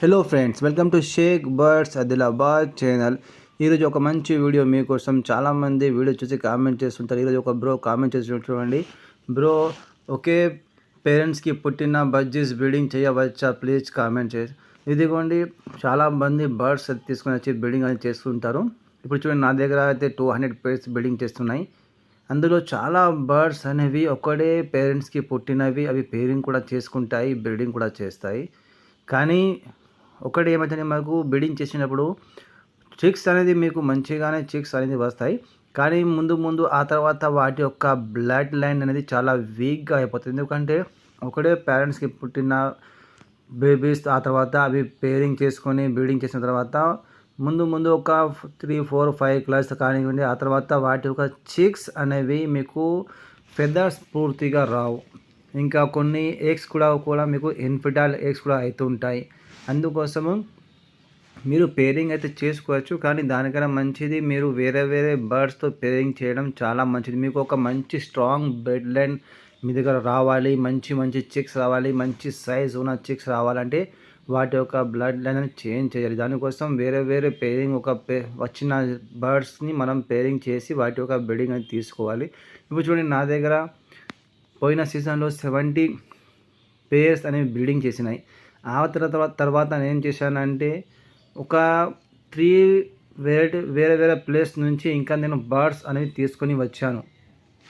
Hello friends welcome to Shaik birds Adilabad channel ఈరోజు ఒక మంచి వీడియో మీకోసం చాలామంది వీడియో చూసి కామెంట్ చేస్తుంటారు. ఈరోజు ఒక బ్రో కామెంట్ చేసి చూడండి. బ్రో ఒకే పేరెంట్స్కి పుట్టిన బడ్జెస్ బ్రీడింగ్ చేయవచ్చా? ప్లీజ్ కామెంట్ చేసి ఇదిగోండి చాలామంది బర్డ్స్ తీసుకొని వచ్చి బ్రీడింగ్ అనేది చేస్తుంటారు. ఇప్పుడు చూడండి నా దగ్గర అయితే టూ హండ్రెడ్ పేర్స్ బ్రీడింగ్ చేస్తున్నాయి. అందులో చాలా బర్డ్స్ అనేవి ఒకడే పేరెంట్స్కి పుట్టినవి. అవి పేరింగ్ కూడా చేసుకుంటాయి బ్రీడింగ్ కూడా చేస్తాయి. కానీ ఒకటి ఏమైతే మనకు బ్రీడింగ్ చేసినప్పుడు చిక్స్ అనేది మీకు మంచిగానే చిక్స్ అనేది వస్తాయి. కానీ ముందు ముందు ఆ తర్వాత వాటి యొక్క బ్లడ్ లైన్ అనేది చాలా వీక్గా అయిపోతుంది. ఎందుకంటే ఒకటే పేరెంట్స్కి పుట్టిన బేబీస్ ఆ తర్వాత అవి పేరింగ్ చేసుకొని బ్రీడింగ్ చేసిన తర్వాత ముందు ముందు ఒక త్రీ ఫోర్ ఫైవ్ క్లాస్ కానివ్వండి ఆ తర్వాత వాటి యొక్క చిక్స్ అనేవి మీకు ఫెదర్స్ పూర్తిగా రావు. ఇంకా కొన్ని ఎగ్స్ కూడా కూడా మీకు ఇన్ఫిటాల్ ఎగ్స్ కూడా అవుతుంటాయి అందుకోసము మీరు పేరింగ్ అయితే చేసుకోవచ్చు కానీ దానికన్నా మంచిది మీరు వేరే వేరే బర్డ్స్తో పేరింగ్ చేయడం చాలా మంచిది. మీకు ఒక మంచి స్ట్రాంగ్ బెడ్ లైన్ మీ దగ్గర రావాలి మంచి మంచి చిక్స్ రావాలి మంచి సైజ్ ఉన్న చిక్స్ రావాలంటే వాటి యొక్క బ్లడ్ లైన్ చేంజ్ చేయాలి. దానికోసం వేరే వేరే పేరింగ్ ఒక పే వచ్చిన బర్డ్స్ని మనం పేరింగ్ చేసి వాటి యొక్క బెడ్డింగ్ అనేది తీసుకోవాలి. ఇప్పుడు చూడండి నా దగ్గర పోయిన సీజన్లో సెవెంటీ పేర్స్ అనేవి బిల్డింగ్ చేసినాయి. ఆ తర్వాత తర్వాత నేను చేశానంటే ఒక త్రీ వేరే వేరే వేరే ప్లేస్ నుంచి ఇంకా నేను బర్డ్స్ అనేవి తీసుకొని వచ్చాను.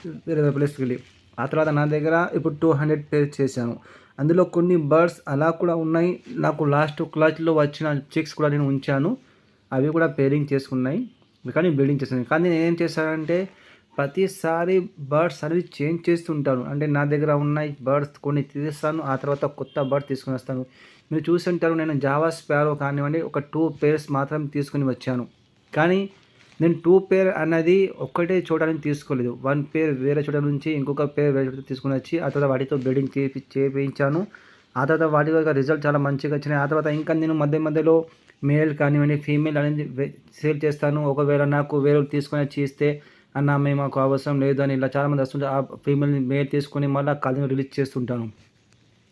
వేరే వేరే ప్లేస్కి వెళ్ళి. ఆ తర్వాత నా దగ్గర ఇప్పుడు టూ హండ్రెడ్ పేర్స్ చేశాను. అందులో కొన్ని బర్డ్స్ అలా కూడా ఉన్నాయి. నాకు లాస్ట్ క్లాచ్లో వచ్చిన చిక్స్ కూడా నేను ఉంచాను. అవి కూడా పేరింగ్ చేసుకున్నాయి. కానీ బిల్డింగ్ చేసాను కానీ నేను ఏం చేశానంటే ప్రతిసారి బర్డ్స్ అనేవి చేంజ్ చేస్తుంటాను అంటే నా దగ్గర ఉన్నాయి బర్డ్స్ కొన్ని తీస్తాను ఆ తర్వాత కొత్త బర్డ్ తీసుకుని వస్తాను. మీరు చూసుంటారు నేను జావా స్పారో కానివ్వండి ఒక టూ పేర్స్ మాత్రం తీసుకుని వచ్చాను. కానీ నేను టూ పేర్ అనేది ఒక్కటే చూడడానికి తీసుకోలేదు. వన్ పేర్ వేరే చోట నుంచి ఇంకొక పేర్ వేరే చోట తీసుకుని వచ్చి ఆ తర్వాత వాటితో బ్రీడింగ్ చేపి చేయించాను ఆ తర్వాత వాటి యొక్క రిజల్ట్ చాలా మంచిగా వచ్చినాయి. ఆ తర్వాత ఇంకా నేను మధ్య మధ్యలో మేల్ కానివ్వండి ఫీమేల్ అనేది సేల్ చేస్తాను. ఒకవేళ నాకు వేరే తీసుకొని వచ్చి ఇస్తే అన్న మేము మాకు అవసరం లేదు అని ఇలా చాలామంది వస్తుంటే ఆ ఫీమేల్ని మేల్ తీసుకొని మళ్ళీ కళ్ళని రిలీజ్ చేస్తుంటాను.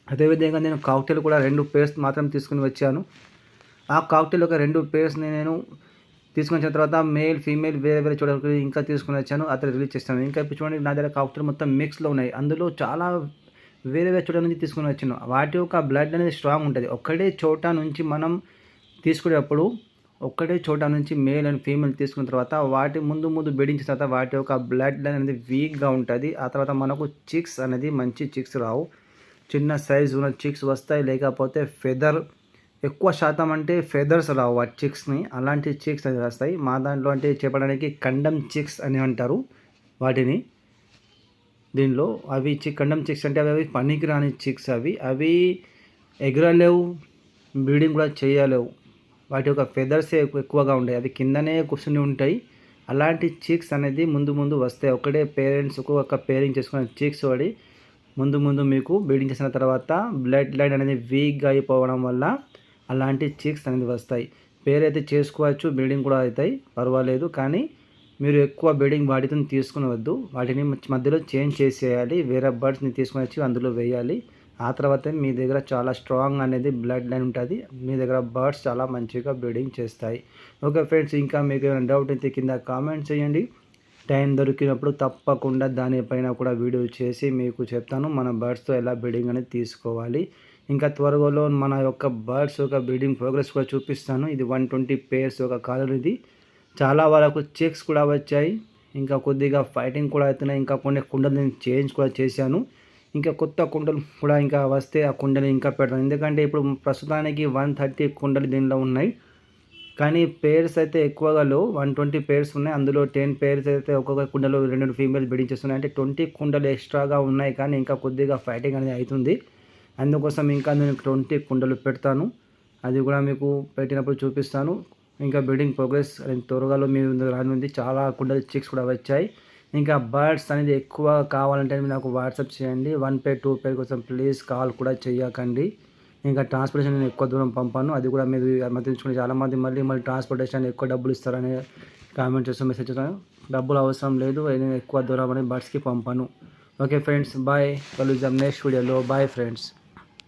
అదేవిధంగా నేను కాక్టైల్ కూడా రెండు పేర్స్ మాత్రం తీసుకుని వచ్చాను. ఆ కాక్టైల్ ఒక రెండు పేర్స్ని నేను తీసుకొని వచ్చిన తర్వాత మేల్ ఫీమేల్ వేరే వేరే చూడడానికి ఇంకా తీసుకుని వచ్చాను. అతను రిలీజ్ చేస్తాను. ఇంకా ఇప్పుడు చూడండి నా దగ్గర కాక్టైల్ మొత్తం మిక్స్లో ఉన్నాయి. అందులో చాలా వేరే వేరే చోట నుంచి తీసుకుని వచ్చాను వాటి యొక్క బ్లడ్ అనేది స్ట్రాంగ్ ఉంటుంది. ఒకటే చోట నుంచి మనం తీసుకునేటప్పుడు ఒక్కటే చోట నుంచి మేల్ అండ్ ఫీమేల్ తీసుకున్న తర్వాత వాటి ముందు ముందు బెడించిన తర్వాత వాటి యొక్క బ్లడ్ లైన్ అనేది వీక్గా ఉంటుంది. ఆ తర్వాత మనకు చిక్స్ అనేది మంచి చిక్స్ రావు. చిన్న సైజు ఉన్న చిక్స్ వస్తాయి. లేకపోతే ఫెదర్ ఎక్కువ శాతం అంటే ఫెదర్స్ రావు ఆ చిక్స్ని. అలాంటి చిక్స్ అనేది వస్తాయి. మా దాంట్లో అంటే చెప్పడానికి కండమ్ చిక్స్ అని అంటారు వాటిని. దీనిలో అవి చి కండం చిక్స్ అంటే అవి పనికిరాని చిక్స్ అవి. అవి ఎగరలేవు బ్రీడింగ్ కూడా చేయలేవు. వాటి యొక్క ఫెదర్స్ ఎక్కువగా ఉంటాయి అవి కిందనే కూర్చుని ఉంటాయి. అలాంటి చీక్స్ అనేది ముందు ముందు వస్తాయి. ఒకటే పేరెంట్స్ ఒక పేరింగ్ చేసుకున్న చీక్స్ పడి ముందు ముందు మీకు బ్లీడింగ్ చేసిన తర్వాత బ్లడ్ లైన్ అనేది వీక్గా అయిపోవడం వల్ల అలాంటి చీక్స్ అనేది వస్తాయి. పేరైతే చేసుకోవచ్చు బ్లీడింగ్ కూడా అవుతాయి. పర్వాలేదు. కానీ మీరు ఎక్కువ బ్లీడింగ్ వాటితో తీసుకునవద్దు. వాటిని మధ్యలో చేంజ్ చేసేయాలి. వేరే బర్డ్స్ని తీసుకొని వచ్చి అందులో వేయాలి. ఆ తర్వాత మీ దగ్గర చాలా స్ట్రాంగ్ అనేది బ్లడ్ లైన్ ఉంటుంది. మీ దగ్గర బర్డ్స్ చాలా మంచిగా బ్రీడింగ్ చేస్తాయి. ఓకే ఫ్రెండ్స్ ఇంకా మీకు ఏమైనా డౌట్ అయితే కింద కామెంట్ చేయండి. టైం దొరికినప్పుడు తప్పకుండా దానిపైన కూడా వీడియో చేసి మీకు చెప్తాను. మన బర్డ్స్తో ఎలా బ్రీడింగ్ అనేది తీసుకోవాలి. ఇంకా త్వరలో మన యొక్క బర్డ్స్ యొక్క బ్రీడింగ్ ప్రోగ్రెస్ కూడా చూపిస్తాను. ఇది వన్ ట్వంటీ పేర్స్ ఒక కాలర్ ఇది. చాలా వరకు చెక్స్ కూడా వచ్చాయి. ఇంకా కొద్దిగా ఫైటింగ్ కూడా అవుతున్నాయి. ఇంకా కొన్ని కుండలు నేను చేంజ్ కూడా చేశాను. ఇంకా కొత్త కుండలు కూడా ఇంకా వస్తే ఆ కుండలు ఇంకా పెడతాను ఎందుకంటే ఇప్పుడు ప్రస్తుతానికి వన్ థర్టీ కుండలు దీనిలో ఉన్నాయి. కానీ పేర్స్ అయితే ఎక్కువగా లో వన్ ట్వంటీ పేర్స్ ఉన్నాయి. అందులో టెన్ పేర్స్ అయితే ఒక్కొక్క కుండలో రెండు ఫీమేల్ బిడించేస్తున్నాయి అంటే ట్వంటీ కుండలు ఎక్స్ట్రాగా ఉన్నాయి కానీ ఇంకా కొద్దిగా ఫైటింగ్ అనేది అవుతుంది. అందుకోసం ఇంకా నేను ట్వంటీ కుండలు పెడతాను. అది కూడా మీకు పెట్టినప్పుడు చూపిస్తాను. ఇంకా బిల్డింగ్ ప్రోగ్రెస్ త్వరగాలో మీ రానుంది. చాలా కుండలు చిక్స్ కూడా వచ్చాయి. ఇంకా బర్డ్స్ అనేది ఎక్కువ కావాలంటే నాకు వాట్సాప్ చేయండి. వన్ పే టూ పే కోసం ప్లీజ్ కాల్ కూడా చేయకండి. ఇంకా ట్రాన్స్పోర్టేషన్ నేను ఎక్కువ దూరం పంపాను. అది కూడా మీరు అనుమతించుకుని చాలామంది మళ్ళీ మళ్ళీ ట్రాన్స్పోర్టేషన్ ఎక్కువ డబ్బులు ఇస్తారని కామెంట్ చేస్తూ మెసేజ్ చేస్తాను డబ్బులు అవసరం లేదు. నేను ఎక్కువ దూరం అని బర్డ్స్కి పంపాను. Okay friends bye. కలుద్దాం నెక్స్ట్ వీడియోలో బాయ్ ఫ్రెండ్స్.